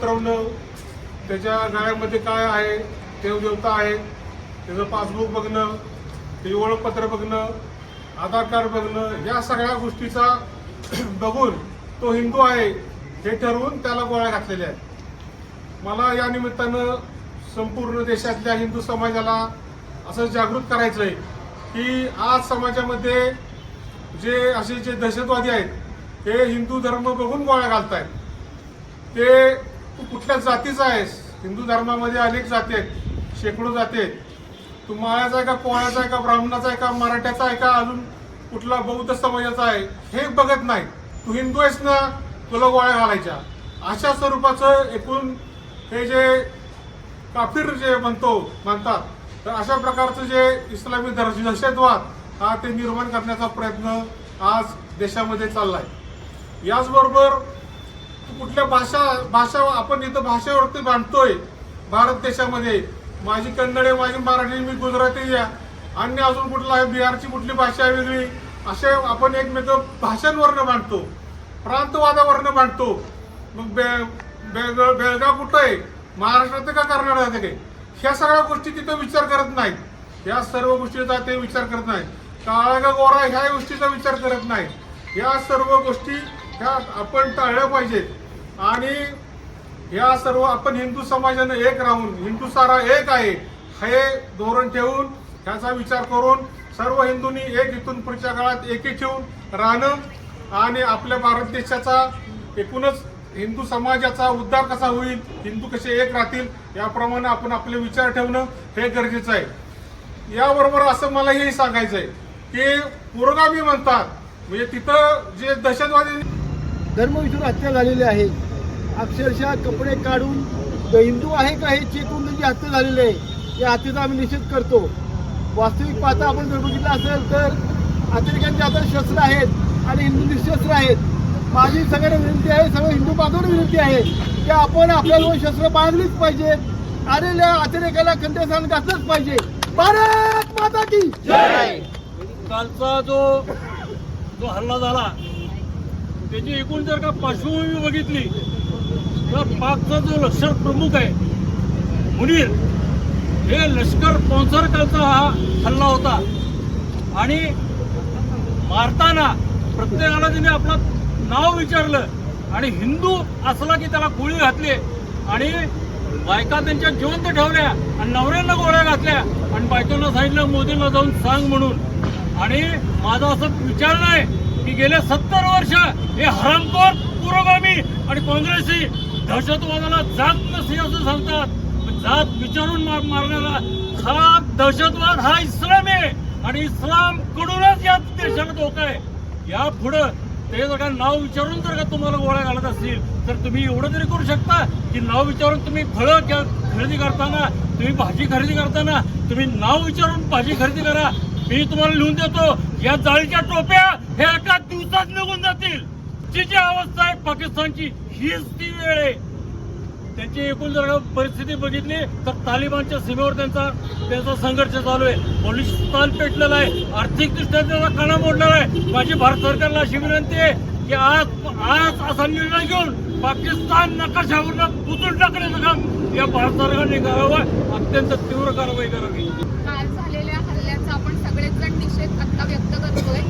उतरवणं त्याच्या गाळ्यामध्ये काय आहे देवदेवता आहे. त्याचं पासबुक बघणं त्याची ओळखपत्र बघणं आधार कार्ड बघणं या सगळ्या गोष्टीचा बघून तो हिंदू आहे हे ठरवून त्याला गोळ्या घातलेल्या आहेत. मला या निमित्तानं संपूर्ण देशातल्या हिंदू समाजाला असं जागृत करायचं आहे की आज समाजामध्ये जे असे जे दहशतवादी आहेत ते हिंदू धर्म बघून गोळ्या घालत आहेत ते तू कुठल्या जातीचा आहेस? हिंदू धर्मामध्ये अनेक जाती आहेत. शेकडो जाती आहेत. तू माळ्याचा आहे का कोळ्याचा आहे का ब्राह्मणाचा आहे का मराठ्याचा आहे का अजून कुठला बौद्ध समाजाचा आहे हे बघत नाही. तू हिंदू आहेस ना तुला गोळ्या घालायच्या. अशा स्वरूपाचं एकूण हे जे काफिर जे म्हणतो म्हणतात तर अशा प्रकारचं जे इस्लामी दहश- दहशतवाद हा ते निर्माण करण्याचा प्रयत्न आज देशामध्ये चालला आहे याचबरोबर कुठल्या भाषा भाषा आपण इथं भाषेवरती बांधतोय भारत देशामध्ये. माझी कन्नड आहे माझी मराठी मी गुजराती आहे. अन्य अजून कुठला आहे? बिहारची कुठली भाषा आहे वेगळी? असे आपण एकमेक भाषांवरनं बांधतो. प्रांतवादावरनं बांधतो. मग बे बेळगाव बेळगाव कुठं आहे? महाराष्ट्रात का कर्नाटकात आहे ह्या सगळ्या गोष्टी तिथं विचार करत नाहीत. या सर्व गोष्टीचा ते विचार करत नाहीत. काळा का गोरा ह्या गोष्टीचा विचार करत नाहीत. या सर्व गोष्टी ह्या आपण टाळल्या पाहिजेत. आणि या सर्व आपण हिंदू समाजानं एक राहून हिंदू सारा एक आहे हे धोरण ठेवून ह्याचा विचार करून सर्व हिंदूंनी एक इथून पुढच्या काळात एकी ठेवून राहणं आणि आपल्या भारत देशाचा एकूणच हिंदू समाजाचा उद्धार कसा होईल हिंदू कसे एक राहतील याप्रमाणे आपण आपले विचार ठेवणं हे गरजेचं आहे. याबरोबर असं मला हेही सांगायचं आहे की पुरोगामी म्हणतात म्हणजे तिथं जे दहशतवादी धर्मविषयी हत्या झालेली आहे. अक्षरशः कपडे काढून हिंदू आहे का हे चेक त्यांची हत्या झालेली आहे या हत्येचा आम्ही निषेध करतो. वास्तविक पाहता आपण जर बघितलं असेल तर अतिरेक्यांच्या हातात शस्त्र आहेत आणि हिंदू निशस्त्र आहेत. माझी सगळ्यांना विनंती आहे सगळ्या हिंदू बांधवांना विनंती आहे की आपण आपल्याला शस्त्र बांधलीच पाहिजे. आलेल्या अतिरेकाला खंडस्थान घातलंच पाहिजे. भारत माता की कालचा जो जो हल्ला झाला त्याची एकूण जर का पार्श्वभूमी बघितली तर पाकचा जो लष्कर प्रमुख आहे मुनीर हे लष्कर स्पॉन्सर हा हल्ला होता. आणि मारताना प्रत्येकाला तिने आपलं नाव विचारलं आणि हिंदू असला की त्याला गोळी घातली आणि बायका त्यांच्या जिवंत ठेवल्या आणि नवऱ्यांना गोळ्या घातल्या. आणि बायकांना सांगितलं मोदींना जाऊन सांग म्हणून. आणि माझा असं विचार नाही की गेले सत्तर वर्ष हे हरामखोर पुरोगामी आणि काँग्रेसी दहशतवादाला जात नसे असं सांगतात. जात विचारून मार मारणारा हा दहशतवाद हा इस्लाम आहे. आणि इस्लाम कडूनच या देशाला धोका आहे. या पुढं ते जर का नाव विचारून जर का तुम्हाला गोळ्या घालत असतील तर तुम्ही एवढं तरी करू शकता की नाव विचारून तुम्ही फळं क- खरेदी करताना तुम्ही भाजी खरेदी करताना तुम्ही नाव विचारून भाजी खरेदी करा. मी तुम्हाला लिहून देतो या जाळीच्या टोप्या हे एका दिवसात निघून जातील. आजची जी अवस्था आहे पाकिस्तानची हीच ती वेळ आहे. त्यांची एकूण जर परिस्थिती बघितली तर तालिबानच्या सीमेवर त्यांचा त्यांचा संघर्ष चालू आहे. बलुचिस्तान पेटलेला आहे. आर्थिकदृष्ट्या त्यांचा कणा मोडलेला आहे. माझी भारत सरकारला अशी विनंती आहे की आज आज असा निर्णय घेऊन पाकिस्तान नकाशावरनं पुसून टाकण्याचं काम या भारत सरकारने करावं. अत्यंत तीव्र कारवाई करावी काल झालेल्या हल्ल्याचा आपण सगळेच जण निषेध आता व्यक्त करतोय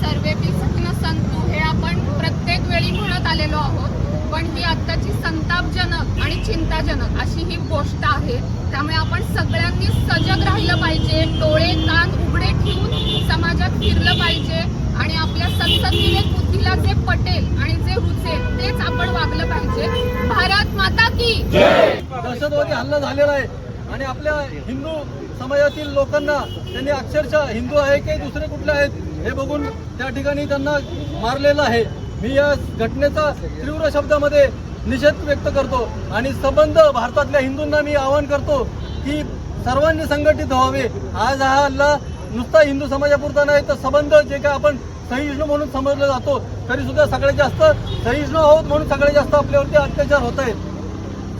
सर्वेपी सुखन संतू हे आपण प्रत्येक वेळी म्हणत आलेलो आहोत पण ही आत्ताची संतापजनक आणि चिंताजनक अशी ही गोष्ट आहे. त्यामुळे आपण सगळ्यांनी सजग राहिलं पाहिजे डोळे कान उघडे ठेवून समाजात फिरलं पाहिजे आणि आपल्या सत्सद बुद्धीला जे पटेल आणि जे रुचेल तेच आपण वागलं पाहिजे. भारत माता की दहशतवादी हल्ला झालेला आहे आणि आपल्या हिंदू समाजातील लोकांना त्यांनी अक्षरशः हिंदू आहे की दुसरे कुठले आहेत हे बघून त्या ठिकाणी त्यांना मारलेलं आहे. मी या घटनेचा तीव्र शब्दामध्ये निषेध व्यक्त करतो आणि संबंध भारतातल्या हिंदूंना मी आवाहन करतो की सर्वांनी संघटित व्हावे. आज हा हल्ला नुसता हिंदू समाजापुरता नाही तर संबंध जे काय आपण सहिष्णू म्हणून समजलं जातो तरी सुद्धा सगळ्यात जास्त सहिष्णू आहोत म्हणून सगळ्यात जास्त आपल्यावरती अत्याचार होत आहेत.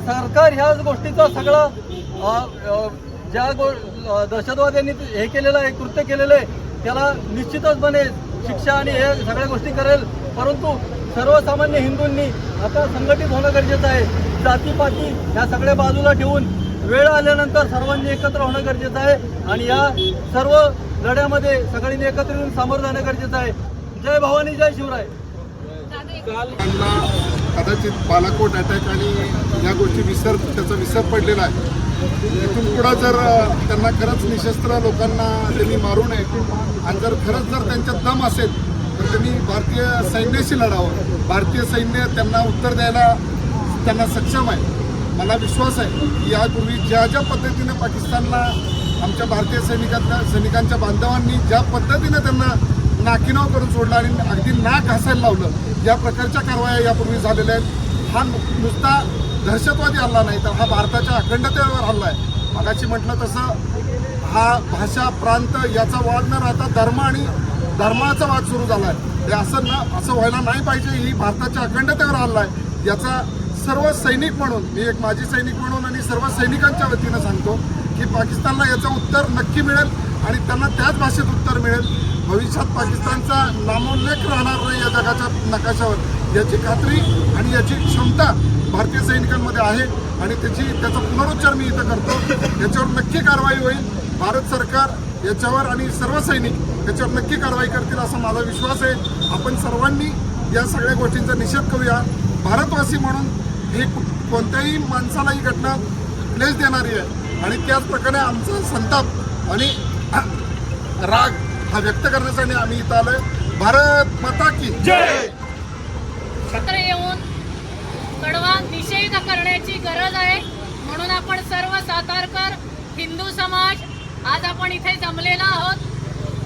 सरकार ह्याच गोष्टीचा सगळा ज्या गो दहशतवाद दहशतवाद्यांनी हे केलेलं आहे कृत्य केलेलं आहे त्याला निश्चितच बने शिक्षा आणि हे सगळ्या गोष्टी करेल. परंतु सर्वसामान्य हिंदूंनी आता संघटित होणं गरजेचं आहे. जातीपाती ह्या सगळ्या बाजूला ठेवून वेळ आल्यानंतर सर्वांनी एकत्र होणं गरजेचं आहे आणि या सर्व लढ्यामध्ये सगळ्यांनी एकत्र येऊन सामोरं जाणं गरजेचं आहे. जय भवानी जय शिवराय. काल त्यांना कदाचित बालाकोट अटॅक आणि या गोष्टी विसर त्याचा विसर पडलेला आहे. इथून पुढं जर त्यांना खरंच निशस्त्र लोकांना त्यांनी मारू नये आणि जर खरंच जर त्यांच्यात दम असेल तर त्यांनी भारतीय सैन्याशी लढावं. भारतीय सैन्य त्यांना उत्तर द्यायला त्यांना सक्षम आहे. मला विश्वास आहे की यापूर्वी ज्या ज्या पद्धतीने पाकिस्तानला आमच्या भारतीय सैनिकांना सैनिकांच्या बांधवांनी ज्या पद्धतीने त्यांना नाकिनाव करून सोडलं आणि अगदी नाक हसायला लावलं या प्रकारच्या कारवाया यापूर्वी झालेल्या आहेत. हा नु- नुसता दहशतवादी हल्ला नाही तर हा भारताच्या अखंडतेवर हल्ला आहे. मगाशी म्हटलं तसं हा भाषा प्रांत याचा वाद न राहता धर्म आणि धर्माचा वाद सुरू झाला आहे हे असं न असं व्हायला नाही पाहिजे. ही भारताच्या अखंडतेवर हल्ला आहे याचा सर्व सैनिक म्हणून मी एक माजी सैनिक म्हणून आणि सर्व सैनिकांच्या वतीनं सांगतो की पाकिस्तानला याचं उत्तर नक्की मिळेल आणि त्यांना त्याच भाषेत उत्तर मिळेल. भविष्यात पाकिस्तानचा नामोल्लेख राहणार नाही या जगाच्या नकाशावर. याची खात्री आणि याची क्षमता भारतीय सैनिकांमध्ये आहे आणि त्याची त्याचा पुनरुच्चार मी इथं करतो. याच्यावर नक्की कारवाई होईल. भारत सरकार याच्यावर आणि सर्व सैनिक याच्यावर नक्की कारवाई करतील असा माझा विश्वास आहे. आपण सर्वांनी या सगळ्या गोष्टींचा निषेध करूया. भारतवासी म्हणून ही कोणत्याही माणसाला ही घटना क्लेश देणारी आहे. आणि त्याच प्रकारे आमचा संताप आणि राग हा व्यक्त करण्यासाठी आम्ही इथं आलोय. भारत माता की जय! एकत्र येऊन कडवा निषेध करण्याची गरज आहे. म्हणून आपण सर्व सातारकर हिंदू समाज आज आपण इथे जमलेलो आहोत.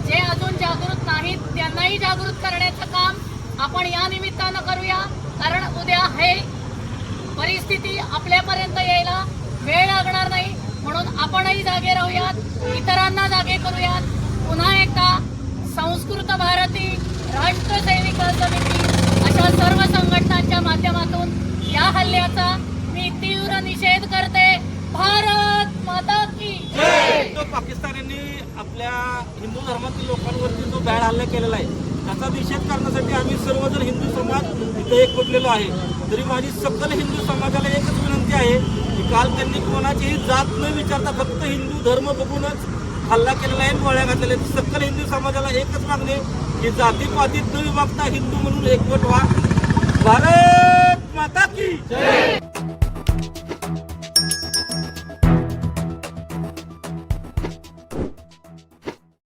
जे अजून जागृत नाहीत त्यांनाही जागृत करण्याचं काम आपण या निमित्तानं करूया. कारण उद्या हे परिस्थिती आपल्यापर्यंत यायला वेळ लागणार नाही. म्हणून आपणही जागे राहूयात. इतरांना जागे करूयात. पुन्हा एकदा संस्कृत भारती राष्ट्रसैनिक समिती अशा सर्व संघटनांच्या माध्यमातून या हल्ल्याचा मी तीव्र निषेध करते. भारत माता की जो पाकिस्तान्यांनी आपल्या हिंदू धर्मातील लोकांवरती जो बॅड हल्ला केलेला आहे त्याचा निषेध करण्यासाठी आम्ही सर्वजण हिंदू समाज इथे एकवटलेलो आहे. तरी माझी सकल हिंदू समाजाला एकच विनंती आहे की काल त्यांनी कोणाचीही जात न विचारता फक्त हिंदू धर्म बघूनच हल्ला केलेला आहे गोळ्या घातलेल्या आहेत. सकल हिंदू समाजाला एकच मागणे की जातीपातीत न विभागता हिंदू म्हणून एकवट व्हा. भारत माता की